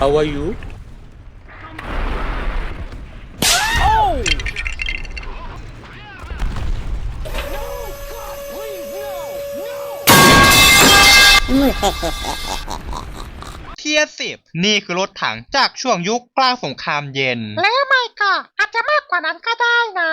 How are you เทียสิบนี่คือรถถังจากช่วงยุคกลางสงครามเย็น แล้วไม่ก็อาจจะมากกว่านั้นก็ได้นะ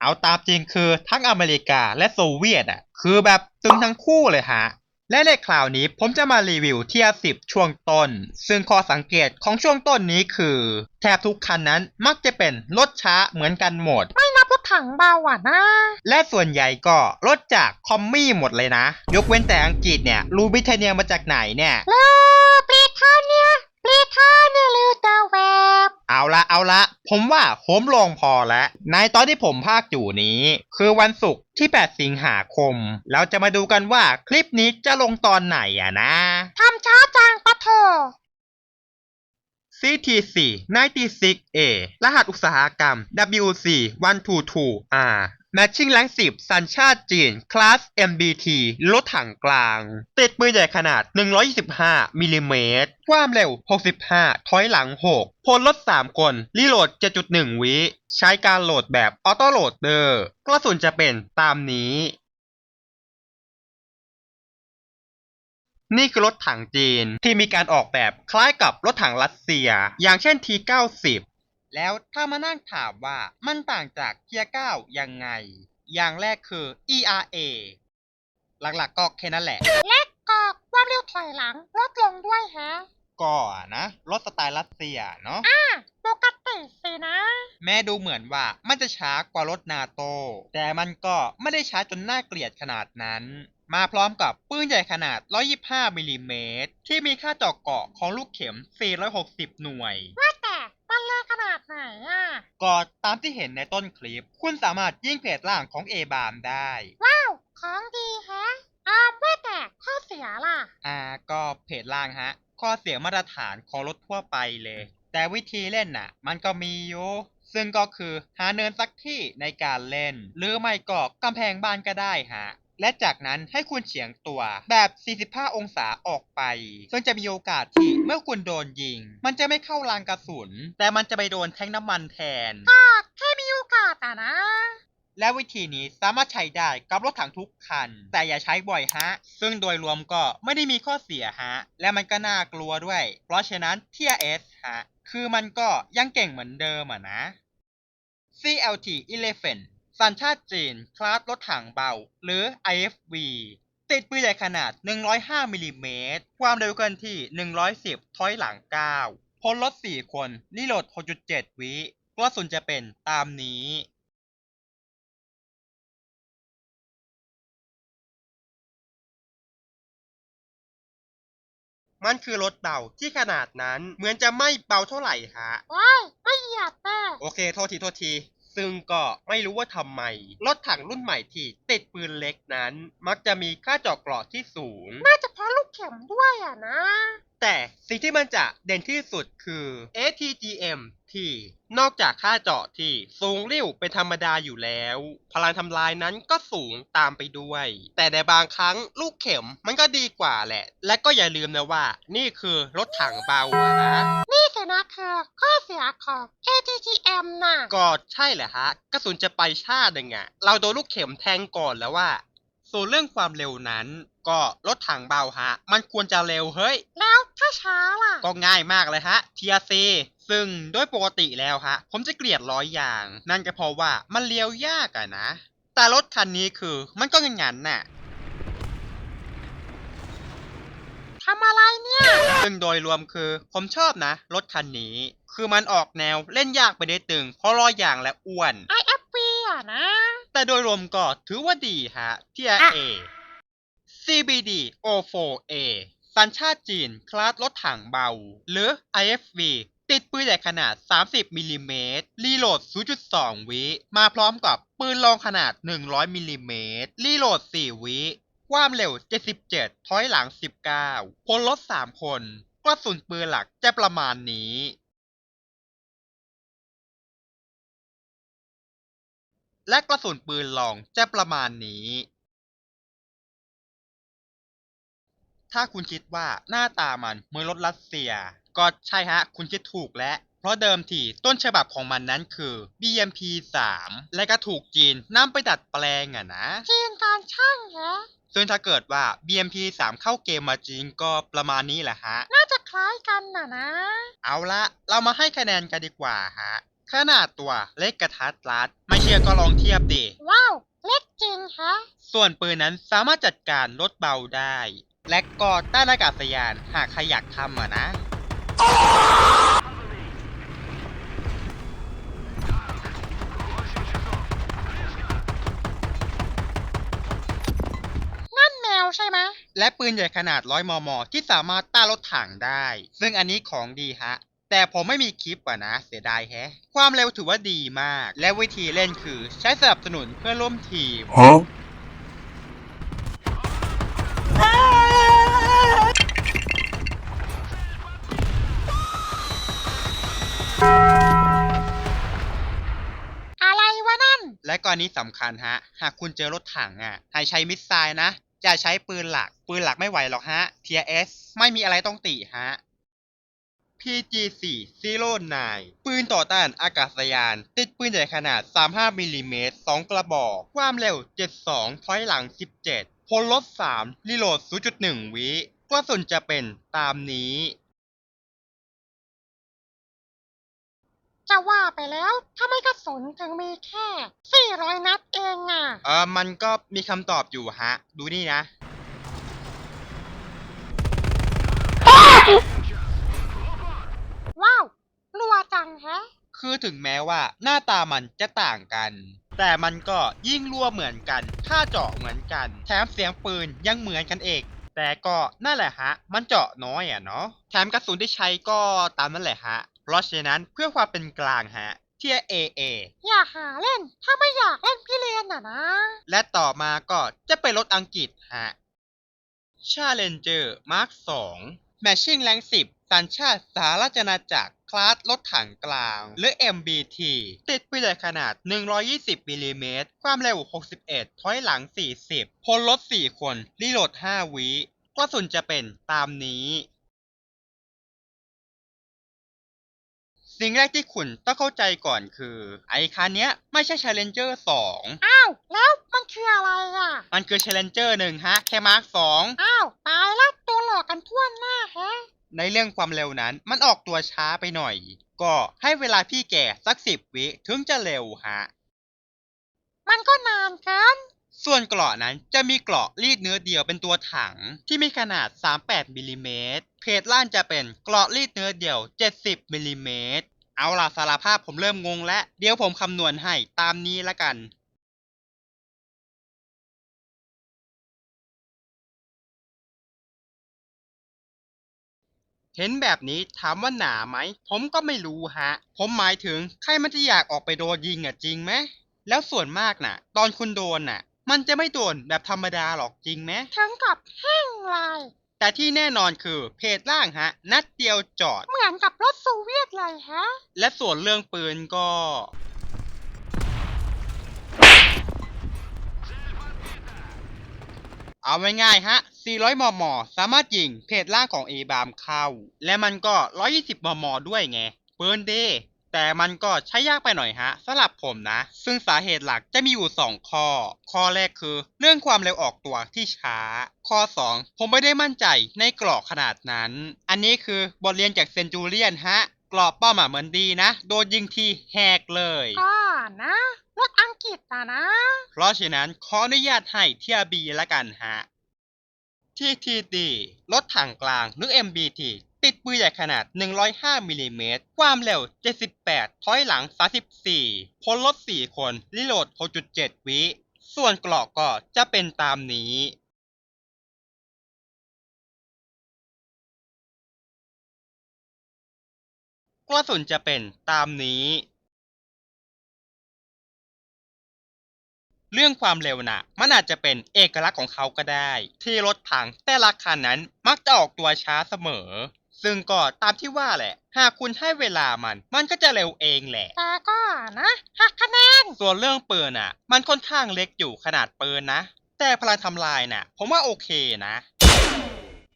เอาตามจริงคือทั้งอเมริกาและโซเวียตอะ คือแบบตึงทั้งคู่เลยฮะ และในคราวนี้ผมจะมารีวิวเทียสิบช่วงต้น ซึ่งข้อสังเกตของช่วงต้นนี้คือ แทบทุกคันนั้นมักจะเป็นรถช้าเหมือนกันหมด ไม่นับรถถังเบาอะนะ และส่วนใหญ่ก็รถจากคอมมี่หมดเลยนะ ยกเว้นแต่อังกฤษเนี่ย รูบิเทเนียมาจากไหนเนี่ยแล้วบริทาเนียบริทาเนีย หรือเดาแวบเอาละเอาละ ผมว่าผมลงพอแล้ว ในตอนที่ผมภาคอยู่นี้ คือวันศุกร์ที่ 8 สิงหาคม เราจะมาดูกันว่าคลิปนี้จะลงตอนไหนอะนะ ทำช้าจังปะโถ CT4 96A รหัสอุตสาหกรรม WC 122R แมทชิ่งแรง10สัญชาติจีน คลาส MBT รถถังกลาง ติดปืนใหญ่ขนาด 125มิลลิเมตรความเร็ว 65 ถอยหลัง 6 พลรถ 3 คน รีโหลด 7.1 วิ ใช้การโหลดแบบออโต้โหลดเดอร์กระสุนจะเป็นตามนี้ นี่คือรถถังจีนที่มีการออกแบบคล้ายกับรถถังรัสเซีย อย่างเช่น T90 แล้วถ้ามานั่งถามว่ามันต่างจากเทีย9ยังไง อย่างแรกคือ ERA หลักๆก็แค่นั้นแหละ และก็ความเร็วถอยหลังลดลงด้วยแฮะ ก็นะรถสไตล์รัสเซียเนาะ อะปกติสินะ แม้ดูเหมือนว่ามันจะช้ากว่ารถนาโต แต่มันก็ไม่ได้ช้าจนน่าเกลียดขนาดนั้น มาพร้อมกับปืนใหญ่ขนาด 125มิลลิเมตรที่มีค่าเจาะเกาะของลูกเข็ม 460 หน่วยว่าแต่มั นเลยขนาดไหนอะ ก็ตามที่เห็นในต้นคลิป คุณสามารถยิงเพจล่างของ A บามได้ ว้าว ของดีแฮะอ่าว่าแต่ข้อเสียล่ะ อ่า ก็เพจล่างฮะ ข้อเสียมาตรฐานของรถทั่วไปเลย แต่วิธีเล่นน่ะ มันก็มีอยู่ซึ่งก็คือหาเนินสักที่ในการเล่น หรือไม่ก็กำแพงบ้านก็ได้ฮะ และจากนั้นให้คุณเฉียงตัวแบบ 45 องศาออกไป ซึ่งจะมีโอกาสที่เมื่อคุณโดนยิง มันจะไม่เข้ารางกระสุน แต่มันจะไปโดนแทงน้ำมันแทน ก็แค่มีโอกาสอะนะ และวิธีนี้สามารถใช้ได้กับรถถังทุกคัน แต่อย่าใช้บ่อยฮะ ซึ่งโดยรวมก็ไม่ได้มีข้อเสียฮะ และมันก็น่ากลัวด้วย เพราะฉะนั้นเทีย S ฮะ คือมันก็ยังเก่งเหมือนเดิมอะนะ CLT 11 สัญชาติจีน คลาสรถถังเบา หรือ IFV ติดปืนใหญ่ขนาด 105มิลลิเมตร ความเร็วเกินที่ 110 ถอยหลัง 9พลรถ 4 คนรีโหลด 6.7 วิกระสุนจะเป็นตามนี้มันคือรถเบาที่ขนาดนั้นเหมือนจะไม่เบาเท่าไหร่ฮะ ว้าย ไม่เหยียดแน่โอเค โทษที โทษที ซึ่งก็ไม่รู้ว่าทำไม รถถังรุ่นใหม่ที่ติดปืนเล็กนั้น มักจะมีค่าเจาะเกราะที่สูง น่าจะเพราะลูกเข็มด้วยอะนะ แต่สิ่งที่มันจะเด่นที่สุดคือ ATGM ที่นอกจากค่าเจาะที่สูงริ่วเป็นธรรมดาอยู่แล้ว พลังทำลายนั้นก็สูงตามไปด้วย แต่ในบางครั้งลูกเข็มมันก็ดีกว่าแหละ และก็อย่าลืมนะว่า นี่คือรถถังเบาอะนะ นี่สินะคือข้อเสียของ ATGM น่ะ ก็ใช่แหละฮะกระสุนจะไปชาติหนึ่งอะเราโดนลูกเข็มแทงก่อนแล้วว่า ส่วนเรื่องความเร็วนั้น ก็รถถังเบาฮะ มันควรจะเร็วเฮ้ย แล้วถ้าช้าล่ะ ก็ง่ายมากเลยฮะ TRC ซึ่งโดยปกติแล้วฮะ ผมจะเกลียดร้อยอย่าง นั่นก็เพราะว่ามันเลี้ยวยากอะนะ แต่รถคันนี้คือมันก็งั้นๆน่ะทำอะไรเนี่ย ซึ่งโดยรวมคือ ผมชอบนะ รถคันนี้ คือมันออกแนวเล่นยากไปได้ตึง เพราะล้อยางและอ้วน IFV อะนะ แต่โดยรวมก็ถือว่าดีฮะ TRA CBD O4A สัญชาติจีน คลาสรถถังเบา หรือ IFV ติดปืนใหญ่ขนาด 30 มิลลิเมตร รีโหลด 0.2 วิ มาพร้อมกับปืนรองขนาด 100 มิลลิเมตร รีโหลด 4 วิ ความเร็ว 77 ถอยหลัง 19 พลรถ 3 คน กระสุนปืนหลักจะประมาณนี้และกระสุนปืนรองจะประมาณนี้ ถ้าคุณคิดว่าหน้าตามันเหมือนรถรัสเซีย ก็ใช่ฮะ คุณคิดถูกแล้วเพราะเดิมทีต้นฉบับของมันนั้นคือ BMP 3และก็ถูกจีนนำไปดัดแปลงอะนะจีนการช่างเหรอซึ่งถ้าเกิดว่า BMP 3 เข้าเกมมาจริงก็ประมาณนี้แหละฮะ น่าจะคล้ายกันน่ะนะ เอาละเรามาให้คะแนนกันดีกว่าฮะ ขนาดตัวเล็กกระทัดรัด ไม่เชื่อก็ลองเทียบดิ ว้าว เล็กจริงฮะ ส่วนปืนนั้นสามารถจัดการลดเบาได้ และก็ใต้อากาศยานหากใครอยากทำอะนะ นั่นแมวใช่ไหมและปืนใหญ่ขนาด 100 มม ที่สามารถต้านรถถังได้ ซึ่งอันนี้ของดีฮะ แต่ผมไม่มีคลิปอะนะ เสียดายแฮะ ความเร็วถือว่าดีมาก และวิธีเล่นคือใช้สนับสนุนเพื่อนร่วมทีม และกรณีสำคัญฮะ หากคุณเจอรถถังอะ ให้ใช้มิสไซล์นะ อย่าใช้ปืนหลัก ปืนหลักไม่ไหวหรอกฮะ TS ไม่มีอะไรต้องติฮะ PG4 Zero 9ปืนต่อต้านอากาศยาน ติดปืนใหญ่ขนาด 35มิลลิเมตร2กระบอก ความเร็ว 72 ถอยหลัง 17 พลลด3รีโหลด 0.1 วิกระสุนจะเป็นตามนี้ จะว่าไปแล้วทำไมกระสุนถึงมีแค่ 400 นัดเองอะ เออมันก็มีคำตอบอยู่ฮะ ดูนี่นะ ว้าวรัวจังแฮะ คือถึงแม้ว่าหน้าตามันจะต่างกัน แต่มันก็ยิ่งรั่วเหมือนกันท่าเจาะเหมือนกัน แถมเสียงปืนยังเหมือนกันเองแต่ก็นั่นแหละฮะ มันเจาะน้อยอะเนาะแถมกระสุนที่ใช้ก็ตามนั่นแหละฮะ เพราะฉะนั้นเพื่อความเป็นกลางฮะเทีย AA อย่าหาเล่น ถ้าไม่อยากเล่นพี่เรียนน่ะนะ และต่อมาก็จะเป็นรถอังกฤษฮะ Challenger Mark 2 Machine Rank 10สัญชาติสหราชอาณาจักรคลาสรถถังกลาง หรือ MBT ติดปืนใหญ่ขนาด 120มิลลิเมตร ความเร็ว 61 ถอยหลัง 40 พลรถ 4 คน รีโหลด 5 วิกระสุนจะเป็นตามนี้ สิ่งแรกที่คุณต้องเข้าใจก่อนคือ ไอ้คันเนี้ยไม่ใช่ Challenger 2 อ้าว แล้วมันคืออะไรอะ มันคือ Challenger 1 ฮะ แค่มาร์ค2อ้าว ตายแล้วตัวหลอกกันทั่วหน้าแฮะ ในเรื่องความเร็วนั้นมันออกตัวช้าไปหน่อย ก็ให้เวลาพี่แก่สักสิบวิถึงจะเร็วฮะ มันก็นานเกิน ส่วนเกราะนั้นจะมีเกราะรีดเนื้อเดียวเป็นตัวถังที่มีขนาด 38มิลลิเมตรเพจล่างจะเป็นเกราะรีดเนื้อเดียว 70มิลลิเมตรเอาล่ะสารภาพผมเริ่มงงแล้วเดี๋ยวผมคำนวณให้ตามนี้ละกันเห็นแบบนี้ถามว่าหนาไหม ผมก็ไม่รู้ฮะ ผมหมายถึงใครมันจะอยากออกไปโดนยิงอะจริงไหม แล้วส่วนมากน่ะ ตอนคุณโดนน่ะ มันจะไม่โดนแบบธรรมดาหรอกจริงไหม ถึงกับแห้งลาย แต่ที่แน่นอนคือเพจล่างฮะ นัดเดียวจอด เหมือนกับรถโซเวียตเลยฮะ และส่วนเรื่องปืนก็ เอาง่ายๆฮะ 400 มม สามารถยิงเพจล่างของ A บามเข้า และมันก็ 120 มม ด้วยไงปืนดี แต่มันก็ใช้ยากไปหน่อยฮะสำหรับผมนะ ซึ่งสาเหตุหลักจะมีอยู่ 2 ข้อ ข้อแรกคือ เรื่องความเร็วออกตัวที่ช้า ข้อ 2 ผมไม่ได้มั่นใจในกรอกขนาดนั้น อันนี้คือบทเรียนจากเซนจูเลียนฮะ กรอบเป้าหมายเหมือนดีนะ โดนยิงทีแหกเลยก็นะรถอังกฤษอะนะ เพราะฉะนั้นขออนุญาตให้เทียบีละกันฮะ TTD รถถังกลางหรือ MBT ติดปืนใหญ่ขนาด 105มิลลิเมตร ความเร็ว 78 ถอยหลัง 34 พลรถ 4 คน รีโหลด 6.7 วิ ส่วนเกราะก็จะเป็นตามนี้กระสุนจะเป็นตามนี้ เรื่องความเร็วน่ะมันอาจจะเป็นเอกลักษณ์ของเขาก็ได้ ที่รถถังแต่ละคันนั้นมักจะออกตัวช้าเสมอ ซึ่งก็ตามที่ว่าแหละ หากคุณให้เวลามัน มันก็จะเร็วเองแหละ แต่ก็นะหักคะแนน ส่วนเรื่องปืนน่ะ มันค่อนข้างเล็กอยู่ขนาดปืนนะ แต่พลังทำลายน่ะ ผมว่าโอเคนะ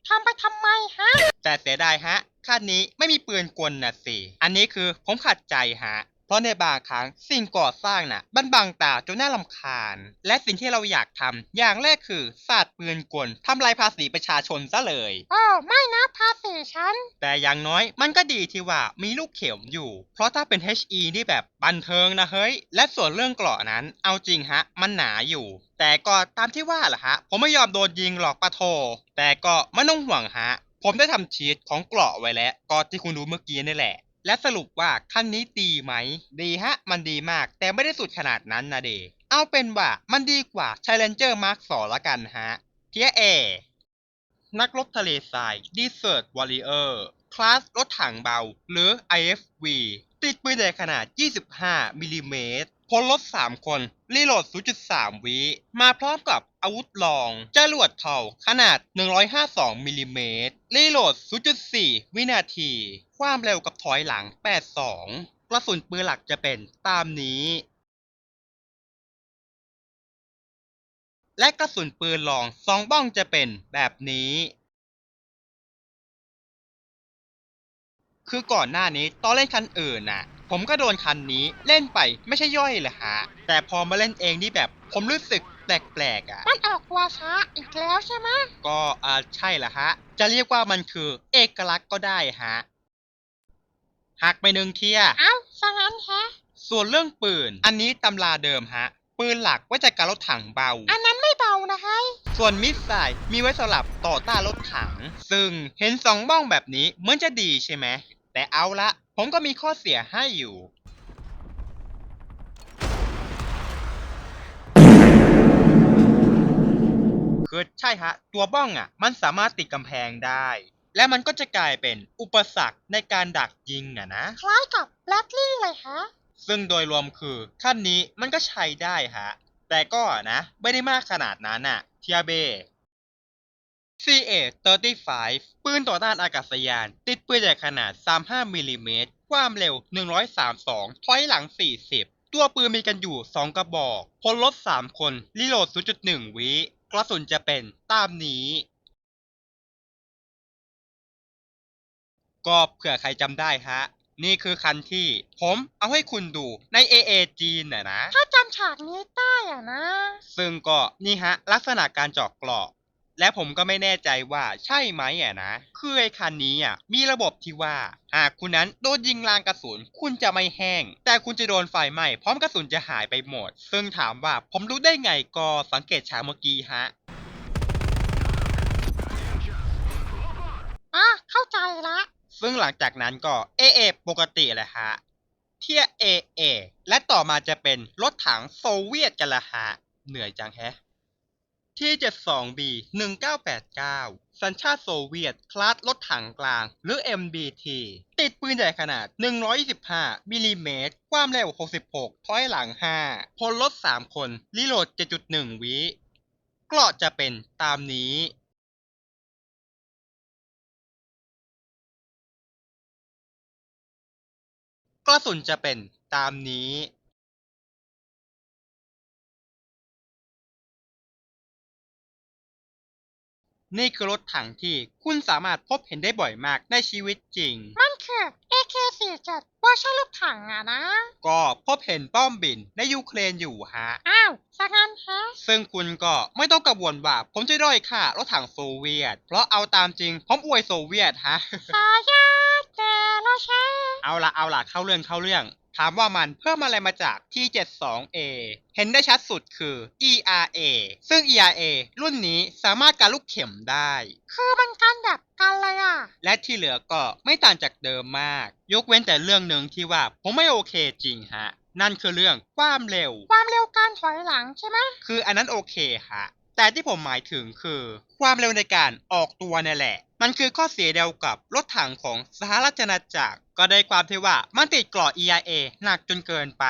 ทำไปทำไมฮะ แต่เสียดายฮะคันนี้ไม่มีปืนกลน่ะสิ อันนี้คือผมขัดใจฮะเพ ราะในบางครั้งสิ่งก่อสร้างน่ะบันบังตาจนน่าลำคาญ และสิ่งที่เราอยากทำอย่างแรกคือสาดปืนกลทำลายภาษีประชาชนซะเลยโอ้ไม่นะภาษีฉัน แต่อย่างน้อยมันก็ดีที่ว่ามีลูกเข็มอยู่ เพราะถ้าเป็น HE นี่แบบบันเทิงนะเฮ้ย และส่วนเรื่องเกราะนั้น เอาจริงฮะ มันหนาอยู่ แต่ก็ตามที่ว่าแหละฮะ ผมไม่ยอมโดนยิงหรอกปะโท แต่ก็ไม่ต้องห่วงฮะ ผมได้ทำชีตของเกราะไว้แล้ว ก็ที่คุณดูเมื่อกี้นี่แหละ และสรุปว่าคันนี้ดีไหม ดีฮะ มันดีมาก แต่ไม่ได้สุดขนาดนั้นนะเด เอาเป็นว่ามันดีกว่า Challenger Mark 2ละกันฮะ เทียเอ นักรบทะเลทราย Desert Warrior คลาสรถถังเบา หรือ IFV ติดปืนใหญ่ขนาด 25มิลลิเมตร พลรถ 3 คน รีโหลด 0.3 วิ มาพร้อมกับอาวุธรอง จรวดเท่าขนาด 152 มิลลิเมตร รีโหลด 0.4 วินาที ความเร็วกับถอยหลัง 82 กระสุนปืนหลักจะเป็นตามนี้ และกระสุนปืนลองสองบ้องจะเป็นแบบนี้ คือก่อนหน้านี้ตอนเล่นคันอื่นน่ะ ผมก็โดนคันนี้เล่นไปไม่ใช่ย่อยเลยฮะ แต่พอมาเล่นเองนี่แบบผมรู้สึกแปลกๆอะ มันออกตัวช้าอีกแล้วใช่ไหมก็อ่าใช่ละฮะ จะเรียกว่ามันคือเอกลักษณ์ก็ได้ฮะหักไปหนึ่งเทีย เอ้าซะงั้นแฮะ ส่วนเรื่องปืน อันนี้ตำราเดิมฮะ ปืนหลักไว้จัดการรถถังเบา อันนั้นไม่เบานะเฮ้ยส่วนมิสไซล์มีไว้สำหรับต่อต้านรถถัง ซึ่งเห็นสองบ้องแบบนี้เหมือนจะดีใช่ไหม แต่เอาละ ผมก็มีข้อเสียให้อยู่ คือใช่ฮะ ตัวบ้องอะ มันสามารถติดกำแพงได้ และมันก็จะกลายเป็นอุปสรรคในการดักยิงอะนะ คล้ายกับแบล็คลี่เลยฮะ ซึ่งโดยรวมคือขั้นนี้มันก็ใช้ได้ฮะ แต่ก็นะ ไม่ได้มากขนาดนั้นน่ะ เทียเบ CA-35 ปืนต่อต้านอากาศยาน ติดปืนใหญ่ขนาด 35มิลลิเมตรความเร็ว 132 ถอยหลัง 40 ตัวปืนมีกันอยู่ 2 กระบอก พลรถ 3 คน รีโหลด 0.1 วิกระสุนจะเป็นตามนี้ ก็เผื่อใครจำได้ฮะ นี่คือคันที่ ผมเอาให้คุณดูใน AA จีนน่ะนะ ถ้าจำฉากนี้ได้อะนะ ซึ่งก็นี่ฮะ ลักษณะการเจาะกรอก และผมก็ไม่แน่ใจว่าใช่ไหมอะนะ คือไอ้คันนี้อะมีระบบที่ว่าหากคุณนั้นโดนยิงลางกระสุนคุณจะไม่แห้ง แต่คุณจะโดนไฟไหม้พร้อมกระสุนจะหายไปหมด ซึ่งถามว่าผมรู้ได้ไงก็สังเกตฉากเมื่อกี้ฮะอะเข้าใจละ ซึ่งหลังจากนั้นก็ AA ปกติแหละฮะ เทีย AA และต่อมาจะเป็นรถถังโซเวียตกันละฮะ เหนื่อยจังแฮะ ที่ 72B 1989 สัญชาติโซเวียต คลาสรถถังกลาง หรือ MBT ติดปืนใหญ่ขนาด 125 มิลลิเมตร ความเร็ว 66 ถอยหลัง 5 พลรถ 3 คน รีโหลด 7.1 วิเกราะจะเป็นตามนี้กระสุนจะเป็นตามนี้ นี่คือรถถังที่คุณสามารถพบเห็นได้บ่อยมากในชีวิตจริง มันคือ AK47 เวอร์ชันรถถังอะนะ ก็พบเห็นป้อมบินในยูเครนอยู่ฮะ อ้าวซะงั้นแฮะ ซึ่งคุณก็ไม่ต้องกังวลว่า ผมจะด้อยค่ารถถังโซเวียต เพราะเอาตามจริง ผมอวยโซเวียตฮะ สายาแต่ละแชเอาละเอาละเข้าเรื่องเข้าเรื่อง ถามว่ามันเพิ่มอะไรมาจาก T72A เห็นได้ชัดสุดคือ ERA ซึ่ง ERA รุ่นนี้สามารถการลูกเข็มได้ คือมันกันแบบกันเลยอะและที่เหลือก็ไม่ต่างจากเดิมมาก ยกเว้นแต่เรื่องหนึ่งที่ว่าผมไม่โอเคจริงฮะ นั่นคือเรื่องความเร็ว ความเร็วการถอยหลังใช่ไหมคืออันนั้นโอเคฮะ แต่ที่ผมหมายถึงคือ ความเร็วในการออกตัวนี่แหละ มันคือข้อเสียเดียวกับรถถังของสหราชอาณาจักร ก็ได้ความที่ว่ามันติดกราะ EIA หนักจนเกินไป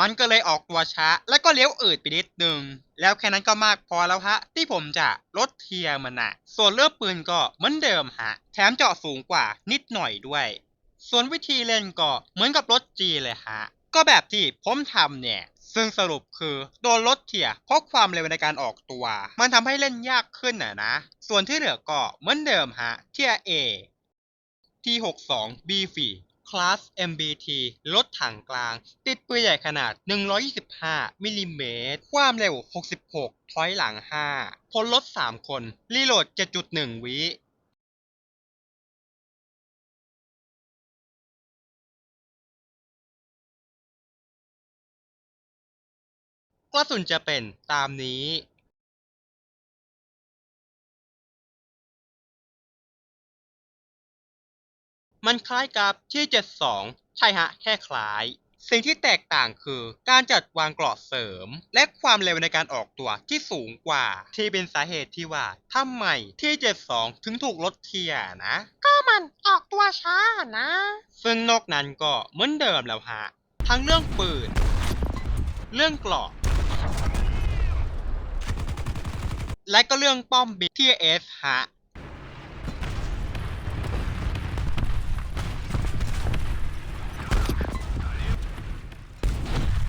มันก็เลยออกตัวช้า และก็เลี้ยวอืดไปนิดนึง แล้วแค่นั้นก็มากพอแล้วฮะ ที่ผมจะลดเทียมันนะส่วนเลือกปืนก็เหมือนเดิมฮะ แถมเจาะสูงกว่านิดหน่อยด้วย ส่วนวิธีเล่นก็เหมือนกับรถจีเลยฮะ ก็แบบที่ผมทำเนี่ย ซึ่งสรุปคือโดนลดเทียร์เพราะความเร็วในการออกตัว มันทำให้เล่นยากขึ้นน่ะนะ ส่วนที่เหลือก็เหมือนเดิมฮะ เทียร์ A T62 b 4 คลาส MBT รถถังกลาง ติดปืนใหญ่ขนาด 125 มิลลิเมตร ความเร็ว 66 ถอยหลัง 5 พลรถ 3 คน รีโหลด 7.1 วิ กระสุนจะเป็นตามนี้มันคล้ายกับที่ 72 ใช่ฮะ แค่คล้าย สิ่งที่แตกต่างคือการจัดวางเกราะเสริม และความเร็วในการออกตัวที่สูงกว่า ที่เป็นสาเหตุที่ว่าทำไมที่ 72 ถึงถูกลดเทียร์นะ ก็มันออกตัวช้านะ ซึ่งนอกนั้นก็เหมือนเดิมแล้วฮะ ทั้งเรื่องปืน เรื่องเกราะ และก็เรื่องป้อมบิที่เอสฮะ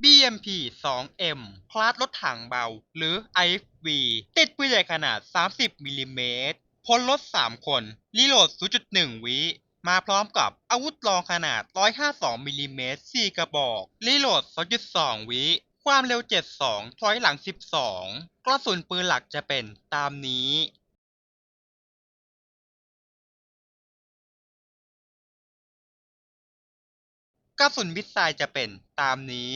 BMP 2M คลาสรถถังเบา หรือ IFV ติดปืนใหญ่ขนาด 30มิลลิเมตรพลรถ 3 คน รีโหลด 0.1 วิมาพร้อมกับอาวุธรองขนาด 152มิลลิเมตร4กระบอก รีโหลด 2.2 วิ ความเร็ว 72 ถอยหลัง 12 กระสุนปืนหลักจะเป็นตามนี้กระสุนมิสไซล์จะเป็นตามนี้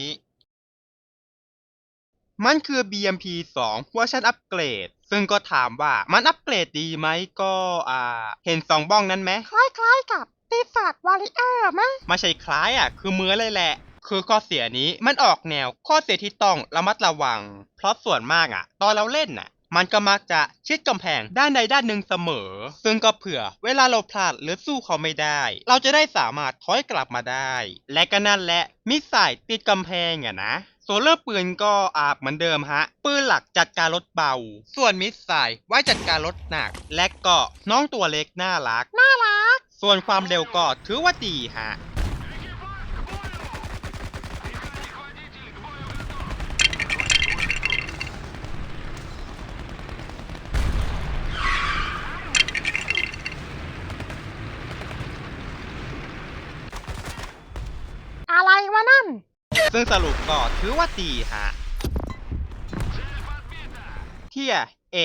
มันคือ BMP 2เวอร์ชันอัปเกรด ซึ่งก็ถามว่ามันอัปเกรดดีไหมก็อ่า เห็นสองบ้องนั้นไหมคล้ายๆกับปีศาจวอริเออร์มั้งไม่ใช่คล้ายอะ คือมือเลยแหละ คือข้อเสียนี้มันออกแนวข้อเสียที่ต้องระมัดระวัง เพราะส่วนมากอะตอนเราเล่นน่ะ มันก็มักจะชิดกำแพงด้านใดด้านหนึ่งเสมอ ซึ่งก็เผื่อเวลาเราพลาดหรือสู้เขาไม่ได้ เราจะได้สามารถถอยกลับมาได้ และก็นั่นแหละมิสไซล์ติดกำแพงอะนะส่วนเรื่องปืนก็อาบเหมือนเดิมฮะ ปืนหลักจัดการรถเบา ส่วนมิสไซล์ไว้จัดการรถหนัก และก็น้องตัวเล็กน่ารัก น่ารัก ส่วนความเร็วก็ถือว่าดีฮะ อะไรวะนั่น ซึ่งสรุปก็ถือว่าดีฮะ เทียเอ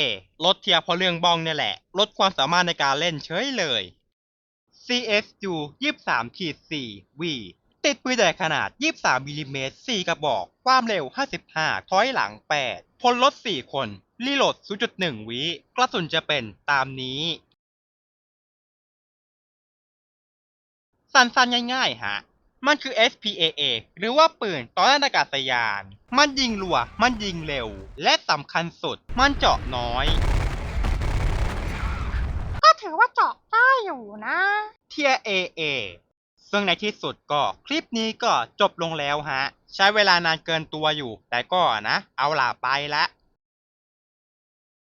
ลดเทียเพราะเรื่องบ้องเนี่ยแหละ ลดความสามารถในการเล่นเฉยเลย CSU 23ขีด4 V ติดปืนใหญ่ขนาด 23มิลลิเมตร4กระบอก ความเร็ว 55 ถอยหลัง 8 พลรถ4คน รีโหลด 0.1 วิกระสุนจะเป็นตามนี้ สั้นๆ ง่ายๆ ฮะ มันคือ SPAA หรือว่าปืนต่อต้านอากาศยาน มันยิงรัว มันยิงเร็ว และสำคัญสุด มันเจาะน้อย ก็ถือว่าเจาะได้อยู่นะเทีย AA ซึ่งในที่สุดก็คลิปนี้ก็จบลงแล้วฮะ ใช้เวลานานเกินตัวอยู่ แต่ก็นะ เอาล่ะไปละ